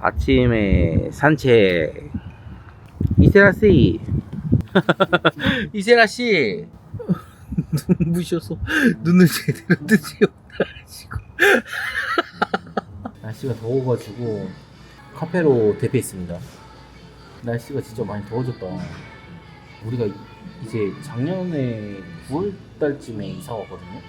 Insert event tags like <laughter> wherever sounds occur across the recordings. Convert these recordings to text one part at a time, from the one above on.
아침에 산책. 이세라 씨. <laughs> 이세라 씨. 눈부셔서 눈을 제대로 뜨지 못하시고. 날씨가 더워가지고 카페로 대피했습니다. 날씨가 진짜 많이 더워졌다. 우리가 이- 이제 작년에 9월달쯤에 이사 왔거든요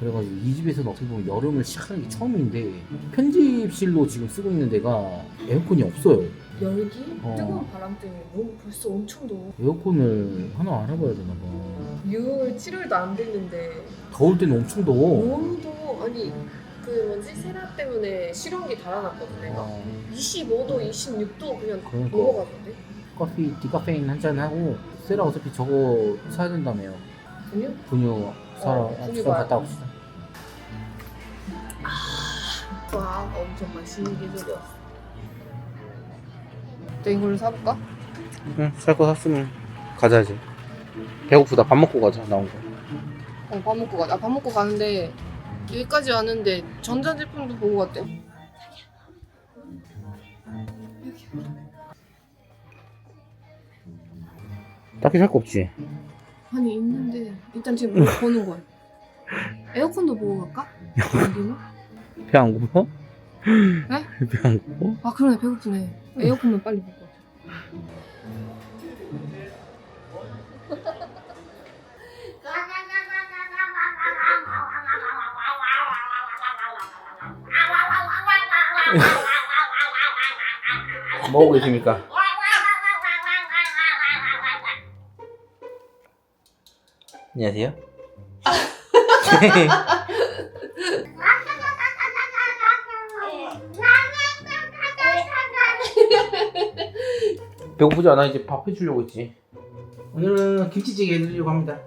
그래가지고 이 집에서는 어떻게 보면 여름을 시작하는 게 처음인데 편집실로 지금 쓰고 있는 데가 에어컨이 없어요 열기? 어. 뜨거운 바람 때문에 너무 벌써 엄청 더워. 에어컨을 하나 알아봐야 되나 봐 6월, 7월도 안 됐는데 더울 때는 엄청 더워 너무 더워. 아니 그 뭐지 세라 때문에 실온기 달아놨거든 내가. 어, 25도, 26도 그냥 그러니까. 넘어가던데. 커피 디카페인 한 잔 하고 세라 어차피 저거 사야 된다며요 분유? 분유 사러 어, 분유 갔다 돼. 옵시다 와 엄청 맛있는 계절이었어. 또 이걸로 사볼까? 응 살 거 샀으면 가자 이제 배고프다 밥 먹고 가자 나온 거 어, 밥 먹고 가. 아, 밥 먹고 가는데 여기까지 왔는데 전자제품도 보고 갔대. 딱히 살 거 없지 아니 있는데 일단 지금 뭐 보는 거야. <laughs> 에어컨도 보고 갈까? <laughs> 여기는? 배 안 고파? 네? <laughs> 배 안 고파? 아 그러네 배고프네. 에어컨만 빨리. 가자. 뭐하고 계십니까? 안녕하세요 <laughs> <laughs> 배고프지 않아? 이제 밥 해주려고 했지 오늘은 김치찌개 해드리려고 합니다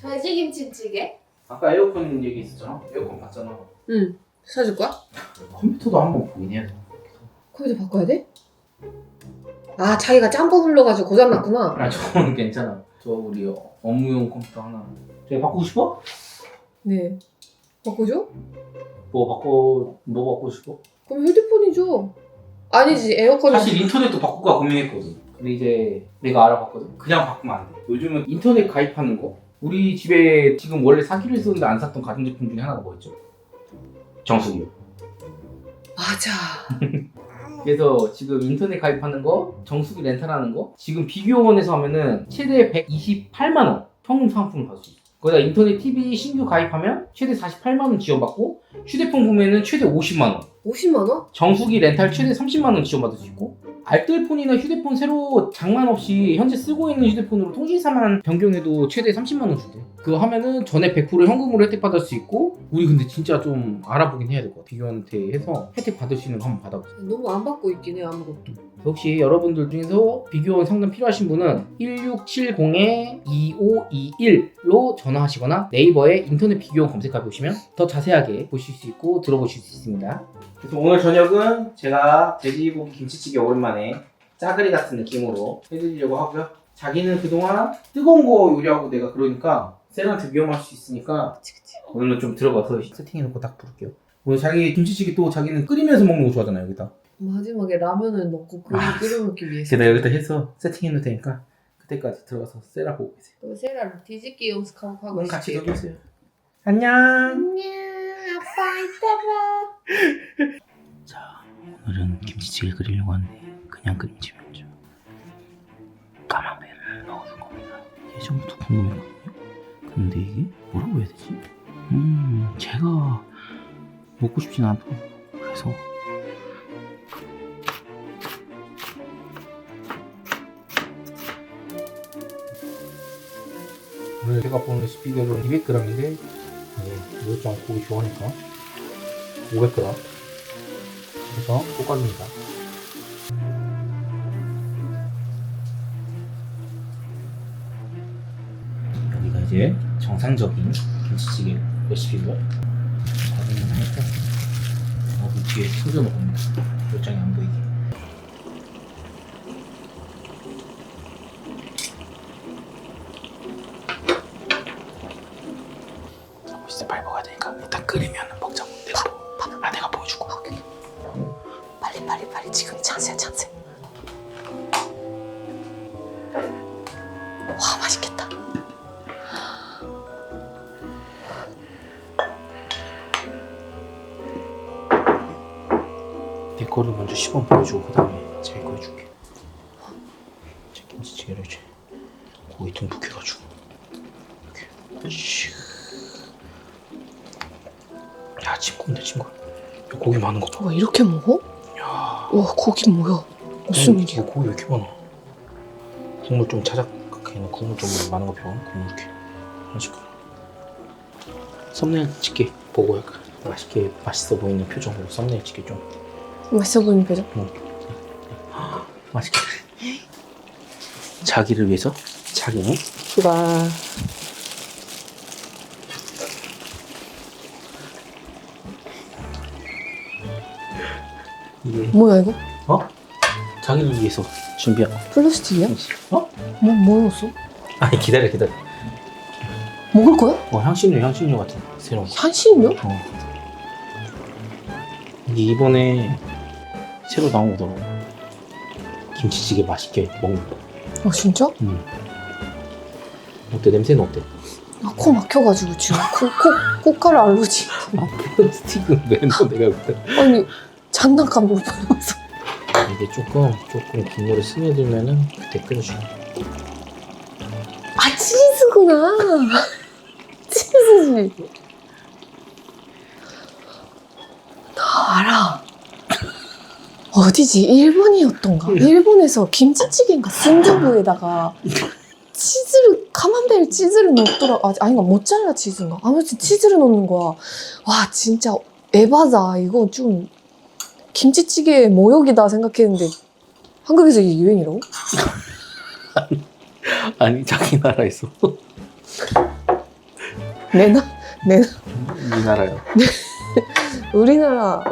돼지 김치찌개? 아까 에어컨 얘기 있었잖아 에어컨 봤잖아 응. 사줄 거야? 컴퓨터도 한번 보긴 해야 돼 컴퓨터 바꿔야 돼? 아 자기가 짬뽕 흘러가지고 고장 났구나. 아 저거는 괜찮아 저 우리 업무용 컴퓨터 하나 저기 바꾸고 싶어? 네. 바꿔줘? 뭐 바꿔 뭐 바꾸고 싶어? 그럼 휴대폰이죠. 아니지 에어컨. 사실 인터넷도 바꿀까 고민했거든 근데 이제 내가 알아봤거든 그냥 바꾸면 안 돼 요즘은 인터넷 가입하는 거 우리 집에 지금 원래 사기로 했었는데 안 샀던 가전제품 중에 하나가 뭐였죠? 정수기 맞아. <laughs> 그래서 지금 인터넷 가입하는 거, 정수기 렌탈하는 거, 지금 비교원에서 하면은 최대 128만 원 현금 상품을 받을 수 있어. 거기다 인터넷 TV 신규 가입하면 최대 48만 원 지원받고 휴대폰 구매는 최대 50만 원, 50만 원? 정수기 렌탈 최대 30만 원 지원받을 수 있고 알뜰폰이나 휴대폰 새로 장만 없이 현재 쓰고 있는 휴대폰으로 통신사만 변경해도 최대 30만 원 준대. 그거 하면은 전에 100% 현금으로 혜택 받을 수 있고 우리 근데 진짜 좀 알아보긴 해야 될 것 같아. 비교한테 해서 혜택 받을 수 있는 거 한번 받아보자. 너무 안 받고 있긴 해 아무것도. 혹시 여러분들 중에서 비교원 상담 필요하신 분은 1670-2521로 전화하시거나 네이버에 인터넷 비교원 검색해 보시면 더 자세하게 보실 수 있고 들어보실 수 있습니다. 그래서 오늘 저녁은 제가 돼지고기 김치찌개 오랜만에 짜그리 같은 느낌으로 해드리려고 하고요. 자기는 그동안 뜨거운 거 요리하고 내가 그러니까 셀한테 위험할 수 있으니까 그치 그치. 오늘은 좀 들어가서 세팅해놓고 딱 부를게요. 오늘 자기 김치찌개 또 자기는 끓이면서 먹는 거 좋아하잖아요 여기다. 마지막에 라면을 넣고 끓여 아, 끓여 먹기 위해서. 제가 여기다 해서 세팅해놓을 테니까 그때까지 들어가서 세라 보고 계세요. 또 세라로 뒤집기 연습하고 하고 그럼 같이. 놀주세요. 안녕. 안녕. 자, 오늘은 김치찌개 끓이려고 하는데 그냥 끓임집이 아니죠. 까망베를 넣어줄 겁니다. 예전부터 궁금했거든요. 근데 이게 뭐라고 해야 되지? 음, 제가 먹고 싶진 않고 그래서 오늘 제가 본 레시피대로 200g인데 네, 이것좀 고기 좋아하니까 500g 해서 볶아줍니다. 여기가 이제 정상적인 김치찌개 레시피고요. 과정을 하니까 여기 뒤에 숨겨 놓습니다. 요장이 안 보이게. 이제 먹어야 되니까 일단 끓이면 내 거를 먼저 시범 보여주고 그 다음에 제거 해줄게. 제 김치찌개를 이제 고기 듬뿍 해가지고 이렇게 슉. 야 침구인데 침구. 야, 고기 많은 거 봐. 와 이렇게 먹어? 야. 와 고기 뭐야? 무슨 음, 일이야? 어, 고기 왜 이렇게 많아? 국물 좀 자작하게는 국물 좀 많은 거 필요 국물 이렇게 하나씩 썸네일 찍게 보고 약간 맛있게 맛있어 보이는 표정으로 썸네일 찍게 좀 맛있어 보이는 표정. 맛있게 자기를 위해서 자기는 출발. 이게 뭐야 이거? 어? 자기를 위해서 준비한 플라스틱이야? 어? 뭐 뭐였어? 아니 기다려 기다려 먹을 거야? 어 향신료 향신료 같은 새로운 거 향신료? 어. 이게 이번에 새로 나온 거더라고. 김치찌개 맛있게 먹는 거. 아 진짜? 음. 어때? 냄새는 어때? 아, 코 막혀가지고 지금 코, 코, 코카를 알러지. <laughs> 아, 플라스틱은 왜 넣어? 내가 그때. 아니 장난감으로 받아서. 이게 조금, 조금 국물에 스며들면은 그때 끓여주고. 아 치즈구나. 치즈지. 나 알아. 어디지? 일본이었던가? 일본에서 김치찌개인가 순두부에다가 치즈를 카만베르 치즈를 넣더라. 아, 아닌가 모짜렐라 치즈인가? 아무튼 치즈를 넣는 거야. 와 진짜 에바다. 이거 좀 김치찌개의 모욕이다 생각했는데 한국에서 이게 유행이라고? 아니, 자기 나라에서. 내나 내나 이 나라요. <laughs> 우리나라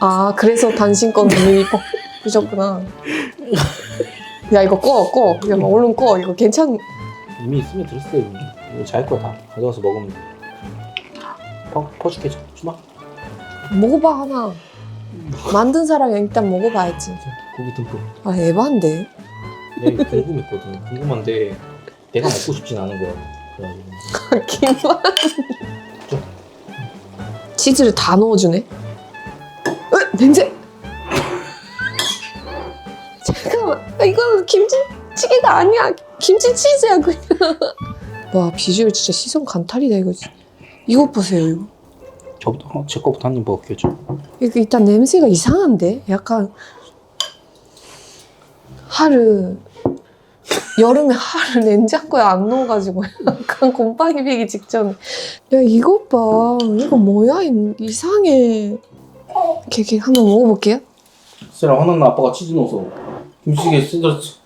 아 그래서 단신권 이미 뽑으셨구나 야 이거 꺼 꺼 그냥 얼른 꺼 이거 괜찮 이미 스며들었어요, 이미. 이거 자기 거다. 가져가서 먹으면 돼. 퍼, 퍼줄게, 줘. 주마. 먹어봐 하나 만든 사람이 일단 먹어봐야지 고기 듬뿍. 아 에반데 내가 이거 궁금했거든. 궁금한데, 내가 먹고 싶진 않은 거야. 그래가지고. <laughs> 김만 치즈를 다 넣어주네 에? 냄새. 잠깐만. 아, 이건 김치찌개가 아니야. 김치 치즈야 그냥. 와 비주얼 진짜 시선 간탈이다 이거 이것 보세요 이거. 저부터, 어, 제 거부터 한 입 먹을게요, 저. 이거 일단 냄새가 이상한데? 약간 하루 여름에 하루 냉장고에 안 넣어가지고 약간 곰팡이 피기 직전에. 야 이것 봐. 이거 뭐야? 이- 이상해 이렇게, 이렇게 한번 먹어볼게요. 쎄라 화났나? 아빠가 치즈 넣어서. 김치찌개 쓰들었지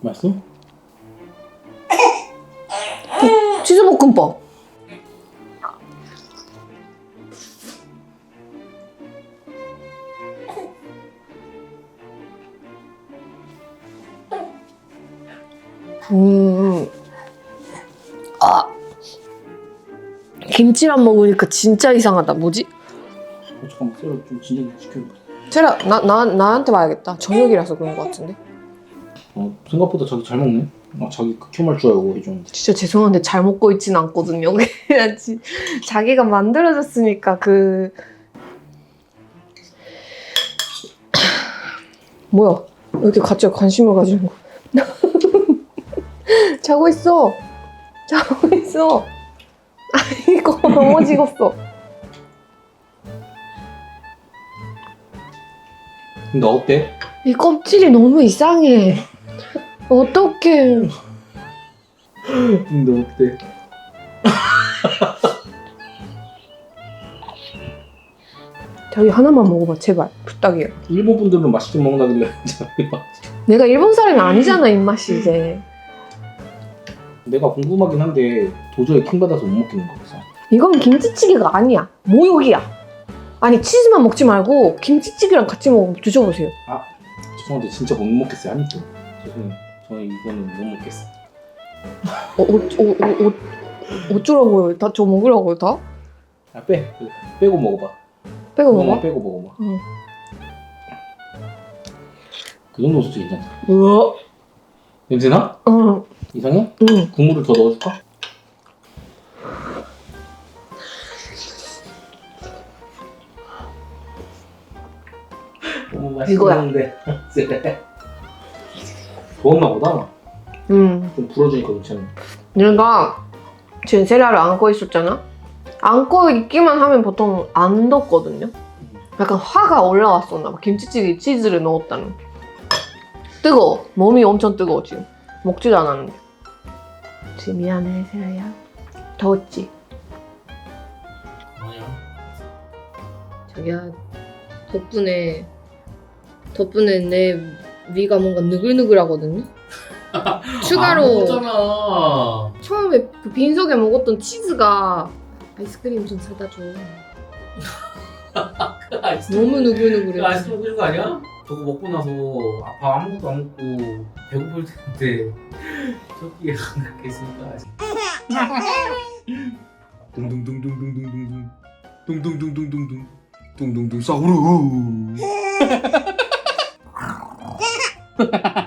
맛있어? 치즈볶음밥 음. 아. 김치만 먹으니까 진짜 이상하다. 뭐지? 어, 잠깐만 쎄라 좀 진정 시켜줘 세라, 나, 나, 나한테 봐야겠다. 저녁이라서 그런 것 같은데. 어, 생각보다 자기 잘 먹네 아, 자기 극혐할 줄 알고 해줬는데 진짜 죄송한데 잘 먹고 있진 않거든요. <laughs> 그냥 지- 자기가 만들어줬으니까 그 뭐야? 왜 이렇게 갑자기 관심을 가지는 거? <laughs> <gasps> 자고 있어. 자고 있어. 아이고 넘어지겠어. 근데 어때? 이 껍질이 너무 이상해. 어떡해. 근데 어때? <laughs> 저기 하나만 먹어봐 제발 부탁이야. 일본 분들은 맛있게 먹는다길래 <laughs> 자기 맛 내가 일본 사람이 아니잖아 입맛이 이제. 내가 궁금하긴 한데 도저히 킹 받아서 못 먹겠는 그래서 이건 김치찌개가 아니야. 모욕이야. 아니 치즈만 먹지 말고 김치찌개랑 같이 먹어 드셔보세요. 죄송한데 진짜 못 먹겠어요 한 입도 죄송해요 저는 이거는 못 먹겠어. 어, 어, 어, 어, 어, 어쩌라고요? 다 저 먹으라고요, 다? 아 빼. 빼고 먹어봐. 빼고 그거만 먹어? 빼고 먹어봐. 응. 그 정도 소스 괜찮아. 우와. 냄새나? 응, 이상해? 응. 국물을 더 넣어줄까? <laughs> 너무 이거야. 맛있는데. 더웠나 <laughs> 보다. 응. 좀 불어주니까 괜찮네. 내가 지금 세라를 안고 있었잖아? 안고 있기만 하면 보통 안 덥거든요? 약간 화가 올라왔었나 봐. 김치찌개 치즈를 넣었다는. 뜨거워. 몸이 엄청 뜨거워, 지금. 먹지도 않았는데. 지금 미안해, 세라야. 더웠지? 아니야. 자기야, 덕분에, 덕분에 내 위가 뭔가 느글느글하거든요? <laughs> 추가로 잖아 처음에 그 빈속에 먹었던 치즈가 아이스크림 좀 사다 줘. <laughs> 너무 느글느글해. 아이스크림 끓인 거 아니야? 저거 먹고 나서 밥 아무것도 안 먹고 배고플 텐데 <laughs> 저기 안 갔겠습니까? 둥둥둥둥둥둥둥둥 둥 둥둥둥둥둥 둥 둥둥 싸우루 <laughs>